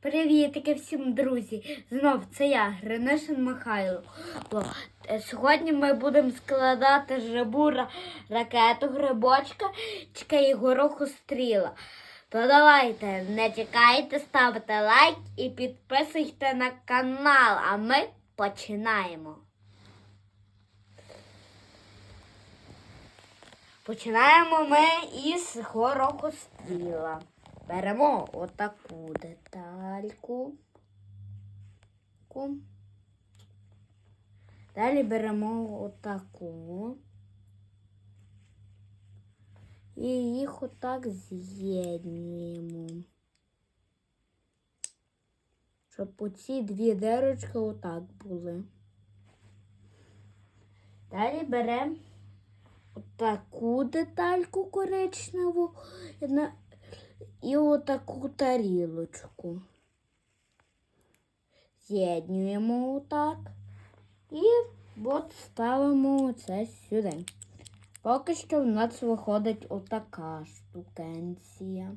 Привітики всім, друзі! Знов це я, Гринишин Михайло. Е, Сьогодні ми будемо складати жабу ра- ракету, грибочка чка і гороху стріла. То давайте, не чекайте, ставте лайк і підписуйте на канал, а ми починаємо. Починаємо ми із горохостріла. Беремо отаку детальку. Далі беремо отаку. І їх отак з'єднуємо. Щоб оці дві дирочки отак були. Далі беремо отаку детальку коричневу і отаку тарілочку. З'єднуємо отак і от ставимо це сюди. Поки що в нас виходить отака штукенція.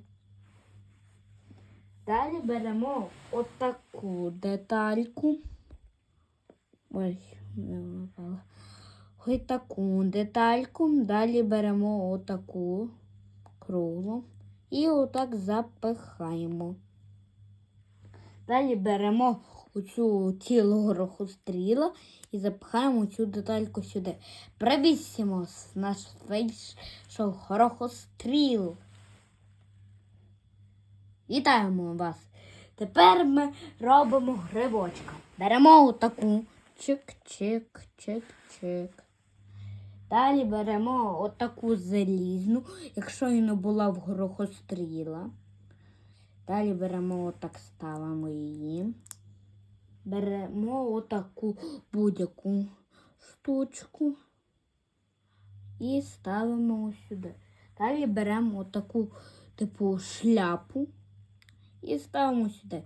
Далі беремо отаку детальку. Ой, не випала. Ось таку детальку. Далі беремо отаку круглу і отак запихаємо. Далі беремо оцю цілу горохостріла і запихаємо цю детальку сюди. Привісимо наш вийшов горохостріл. Вітаємо вас! Тепер ми робимо грибочка. Беремо отаку чик-чик-чик-чик. Далі беремо отаку залізну, якщо і була в горохостріла. Далі беремо отак, ставимо її. Беремо отаку будь-яку штучку і ставимо ось сюди. Далі беремо отаку типу шляпу і ставимо сюди.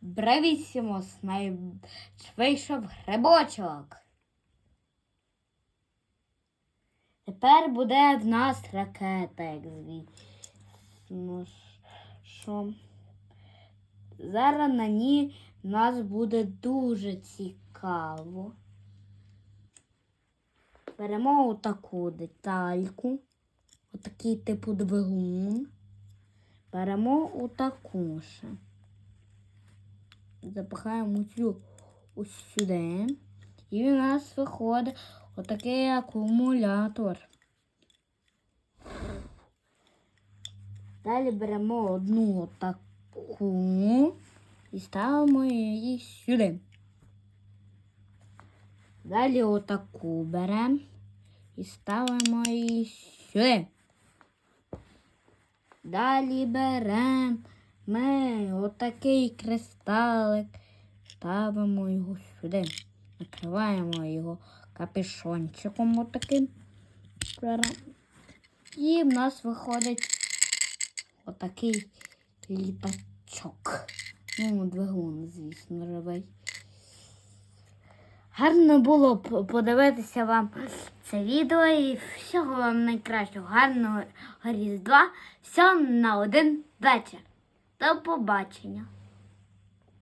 Бравісімос, вийшов грибочок. Тепер буде в нас ракета, як звісно. Що зараз на ній в нас буде дуже цікаво. Беремо отаку детальку, отакий типу двигун. Беремо отаку ще. Запихаємо цю ось сюди. І в нас виходить отакий акумулятор. Далі беремо одну отаку і ставимо її сюди. Далі отаку беремо і ставимо її сюди. Далі беремо ми отакий кристалик, ставимо його сюди. Накриваємо його капюшончиком отаким. І в нас виходить отакий літачок. Ну, двигун, звісно, живий. Гарно було подивитися вам це відео і всього вам найкращого, гарного різдва. Все на один вечір. До побачення.